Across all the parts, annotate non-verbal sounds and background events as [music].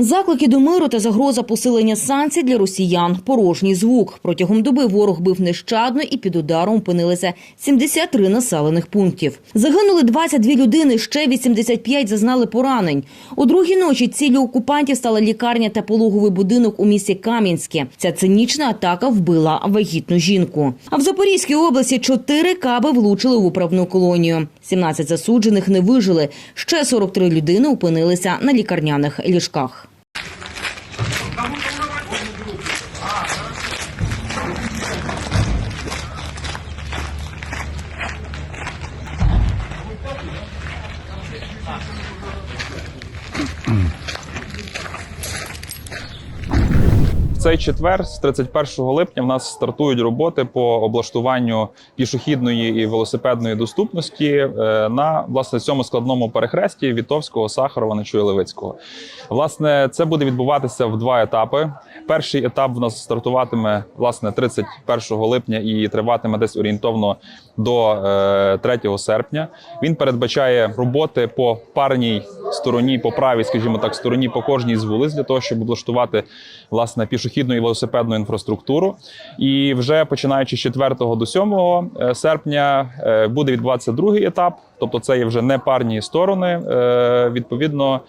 Заклики до миру та загроза посилення санкцій для росіян. Порожній звук. Протягом доби ворог бив нещадно і під ударом опинилися 73 населених пунктів. Загинули 22 людини, ще 85 зазнали поранень. У другій ночі ціллю окупантів стала лікарня та пологовий будинок у місті Кам'янське. Ця цинічна атака вбила вагітну жінку. А в Запорізькій області чотири каби влучили в управну колонію. 17 засуджених не вижили. Ще 43 людини опинилися на лікарняних ліжках. Цей четвер, з 31 липня, в нас стартують роботи по облаштуванню пішохідної і велосипедної доступності е, на власне цьому складному перехресті Вітовського, Сахарова, Нечує-Левицького. Власне, це буде відбуватися в два етапи. Перший етап в нас стартуватиме власне 31 липня і триватиме десь орієнтовно до е, 3 серпня. Він передбачає роботи по парній стороні, по правій, скажімо так, стороні по кожній з вулиць для того, щоб облаштувати власне пішохідну і велосипедну інфраструктуру. І вже починаючи з 4 до 7 е, серпня е, буде відбуватися другий етап. Тобто це є вже не парні сторони. Е, Відповідно,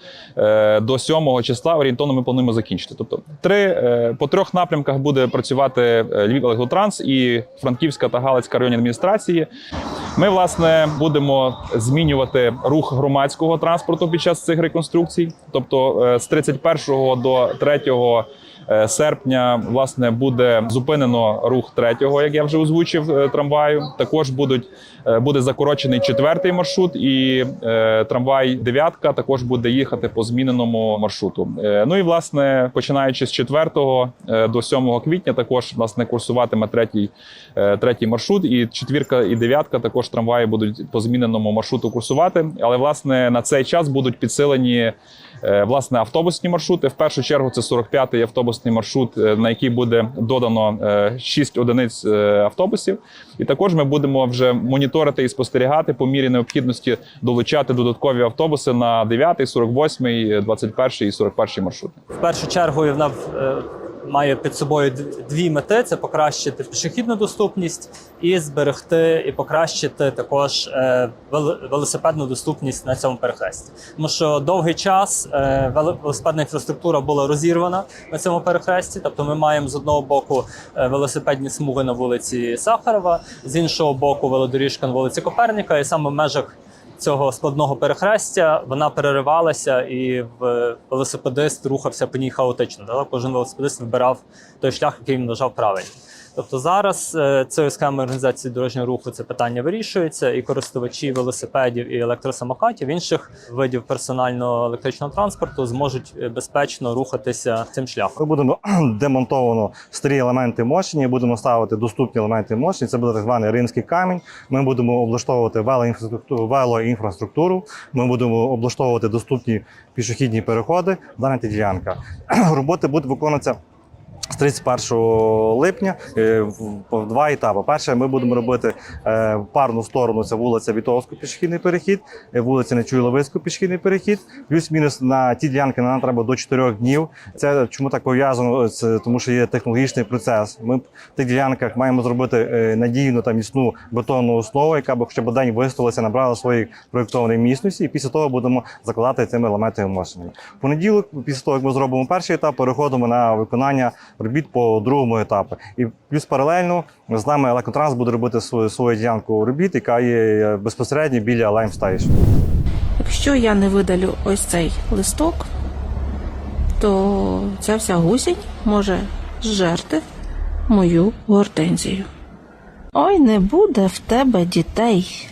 до 7 числа орієнтовно ми плануємо закінчити. Тобто, три по трьох напрямках буде працювати Львів Електротранс і Франківська та Галицька районні адміністрації. Ми власне будемо змінювати рух громадського транспорту під час цих реконструкцій. Тобто, з 31 до 3 е, серпня власне буде зупинено рух третього, як я вже озвучив, е, трамваю. Також будуть е, буде закорочений четвертий маршрут, і е, трамвай дев'ятка також буде їхати по зміненому маршруту. Е, ну і власне, починаючи з 4 е, до 7 квітня, також власне курсуватиме третій, е, третій маршрут, і четвірка і дев'ятка також трамваї будуть по зміненому маршруту курсувати. Але власне на цей час будуть підсилені. Е, Власне, автобусні маршрути. В першу чергу це 45-й автобусний маршрут, е, на який буде додано 6 одиниць е, автобусів. І також ми будемо вже моніторити і спостерігати по мірі необхідності долучати додаткові автобуси на 9, 48, 21 і 41 маршрути. В першу чергу е, має під собою дві мети: це покращити пішохідну доступність і зберегти і покращити також е, велосипедну доступність на цьому перехресті. Тому що довгий час е, велосипедна інфраструктура була розірвана на цьому перехресті. Тобто, ми маємо з одного боку е, велосипедні смуги на вулиці Сахарова, з іншого боку, велодоріжка на вулиці Коперника, і саме в межах цього складного перехрестя вона переривалася, і велосипедист рухався по ній хаотично. Кожен велосипедист вибирав той шлях, який він вважав правильним. Тобто зараз е, цією схемою організації дорожнього руху це питання вирішується, і користувачі велосипедів і електросамокатів інших видів персонального електричного транспорту зможуть е, безпечно рухатися цим шляхом. Ми будемо [clears throat] демонтовано старі елементи мощення, будемо ставити доступні елементи мощення. Це буде так званий римський камінь. Ми будемо облаштовувати велоінфраструктуру, велоінфраструктуру. Ми будемо облаштовувати доступні пішохідні переходи. Дана ділянка. [clears throat] Роботи будуть виконуватися. З 31 липня е, в- два етапи. Перше, ми будемо робити е, парну сторону. Це вулиця Вітовську пішохідний перехід, е, вулиця Нечуйловицьку пішохідний перехід. Плюс-мінус на ті ділянки нам треба до 4 днів. Це чому так пов'язано? Це тому, що є технологічний процес. Ми в тих ділянках маємо зробити надійну та міцну бетонну основу, яка б хоча б день виставилася, набрала своєї проєктованої міцності, і після того будемо закладати цими елементами мощення. В понеділок, після того як ми зробимо перший етап, переходимо на виконання робіт по другому етапу. І плюс паралельно з нами електротранс буде робити свою, свою ділянку робіт, яка є безпосередньо біля Lime Якщо я не видалю ось цей листок, то ця вся гусінь може зжерти мою гортензію. Ой, не буде в тебе дітей.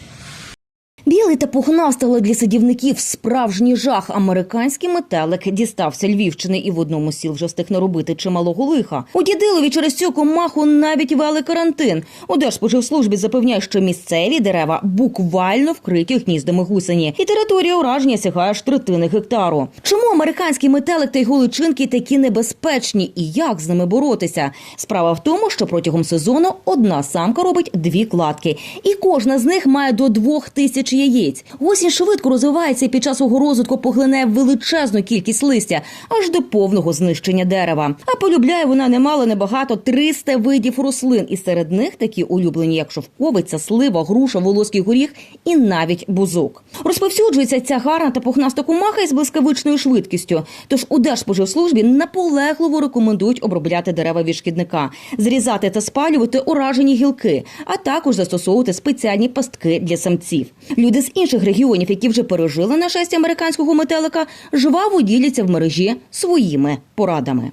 Білий та пухнастий для садівників справжній жах. Американський метелик дістався Львівщини і в одному з сіл вже встиг наробити чималого лиха. У Дідилові через цю комаху навіть вели карантин. У Держспоживслужбі запевняє, що місцеві дерева буквально вкриті гніздами гусені, і територія ураження сягає аж третини гектару. Чому американський метелик та його личинки такі небезпечні і як з ними боротися? Справа в тому, що протягом сезону одна самка робить дві кладки, і кожна з них має до двох тисяч яєць. Яєць. Осінь швидко розвивається і під час свого розвитку поглинає величезну кількість листя аж до повного знищення дерева. А полюбляє вона немало небагато 300 видів рослин, і серед них такі улюблені, як шовковиця, слива, груша, волоський горіх і навіть бузок. Розповсюджується ця гарна та пухнаста кумаха із блискавичною швидкістю. Тож у Держспоживслужбі наполегливо рекомендують обробляти дерева від шкідника, зрізати та спалювати уражені гілки, а також застосовувати спеціальні пастки для самців. Люди з інших регіонів, які вже пережили нашестя американського метелика, жваво діляться в мережі своїми порадами.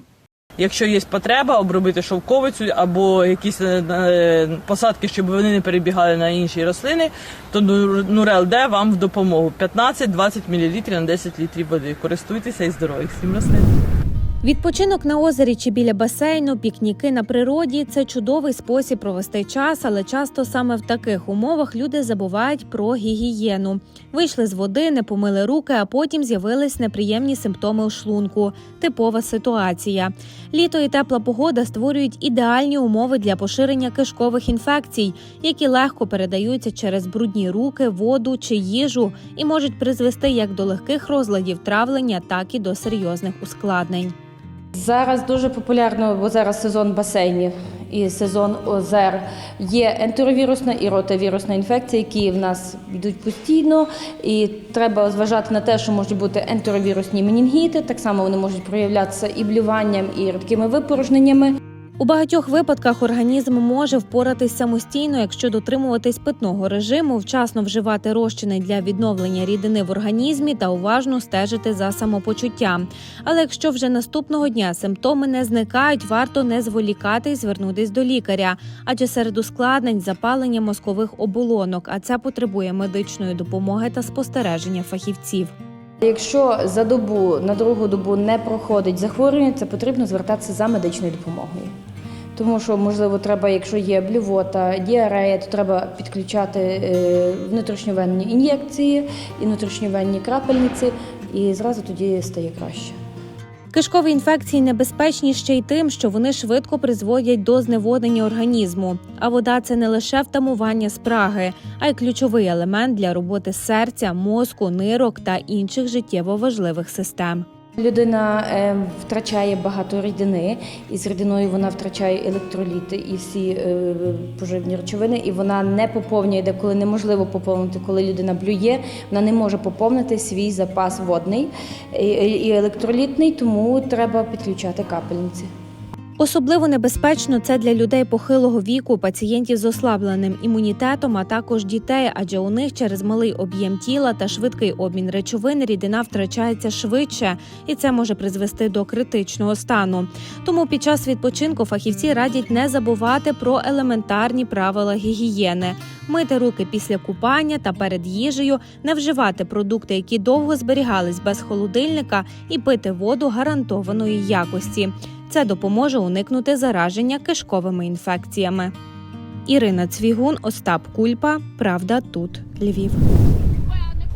Якщо є потреба обробити шовковицю або якісь е, е, посадки, щоб вони не перебігали на інші рослини, то Нур- Нурел Д вам в допомогу 15-20 мл на 10 літрів води. Користуйтеся і здоров'я всім рослинам. Відпочинок на озері чи біля басейну, пікніки на природі це чудовий спосіб провести час, але часто саме в таких умовах люди забувають про гігієну. Вийшли з води, не помили руки, а потім з'явились неприємні симптоми у шлунку. Типова ситуація. Літо і тепла погода створюють ідеальні умови для поширення кишкових інфекцій, які легко передаються через брудні руки, воду чи їжу і можуть призвести як до легких розладів травлення, так і до серйозних ускладнень. Зараз дуже популярно, бо зараз сезон басейнів і сезон озер. Є ентеровірусна і ротавірусна інфекція, які в нас йдуть постійно. І треба зважати на те, що можуть бути ентеровірусні менінгіти. Так само вони можуть проявлятися і блюванням, і рідкими випорожненнями. У багатьох випадках організм може впоратись самостійно, якщо дотримуватись питного режиму, вчасно вживати розчини для відновлення рідини в організмі та уважно стежити за самопочуттям. Але якщо вже наступного дня симптоми не зникають, варто не зволікати і звернутись до лікаря, адже серед ускладнень запалення мозкових оболонок, а це потребує медичної допомоги та спостереження фахівців. Якщо за добу на другу добу не проходить захворювання, це потрібно звертатися за медичною допомогою. Тому що, можливо, треба, якщо є блювота, діарея, то треба підключати е, внутрішньовенні ін'єкції і внутрішньовенні крапельниці, і зразу тоді стає краще. Кишкові інфекції небезпечні ще й тим, що вони швидко призводять до зневоднення організму. А вода це не лише втамування спраги, а й ключовий елемент для роботи серця, мозку, нирок та інших життєво важливих систем. Людина е, втрачає багато рідини, і з рідиною вона втрачає електроліти і всі е, поживні речовини, і вона не поповнює, деколи неможливо поповнити, коли людина блює, вона не може поповнити свій запас водний і електролітний, тому треба підключати капельниці. Особливо небезпечно це для людей похилого віку, пацієнтів з ослабленим імунітетом, а також дітей, адже у них через малий об'єм тіла та швидкий обмін речовин рідина втрачається швидше, і це може призвести до критичного стану. Тому під час відпочинку фахівці радять не забувати про елементарні правила гігієни: мити руки після купання та перед їжею, не вживати продукти, які довго зберігались без холодильника, і пити воду гарантованої якості. Це допоможе уникнути зараження кишковими інфекціями. Ірина Цвігун, Остап Кульпа. Правда, тут Львів.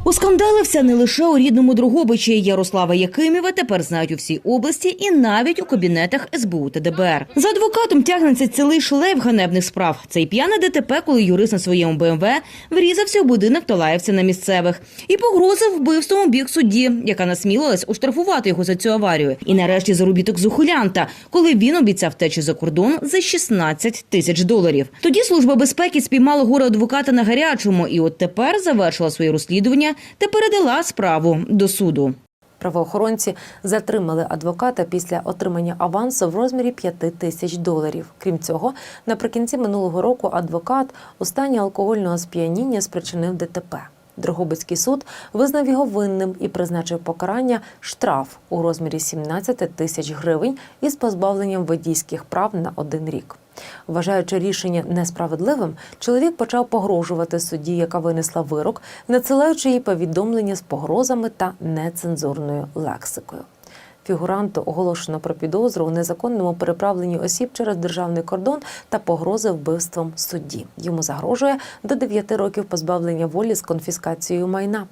Оскандалився не лише у рідному Дрогобичі. Ярослава Якимєва тепер знають у всій області і навіть у кабінетах СБУ та ДБР. За адвокатом тягнеться цілий шлейф ганебних справ. Цей п'яне ДТП, коли юрист на своєму БМВ врізався в будинок та лаявся на місцевих і погрозив вбивством у бік судді, яка насмілилась оштрафувати його за цю аварію. І нарешті заробіток з ухилянта, коли він обіцяв втечі за кордон за 16 тисяч доларів. Тоді служба безпеки спіймала горе адвоката на гарячому, і от тепер завершила своє розслідування та передала справу до суду. Правоохоронці затримали адвоката після отримання авансу в розмірі 5 тисяч доларів. Крім цього, наприкінці минулого року адвокат у стані алкогольного сп'яніння спричинив ДТП. Дрогобицький суд визнав його винним і призначив покарання штраф у розмірі 17 тисяч гривень із позбавленням водійських прав на один рік. Вважаючи рішення несправедливим, чоловік почав погрожувати судді, яка винесла вирок, надсилаючи їй повідомлення з погрозами та нецензурною лексикою. Фігуранту оголошено про підозру у незаконному переправленні осіб через державний кордон та погрози вбивством судді. Йому загрожує до 9 років позбавлення волі з конфіскацією майна.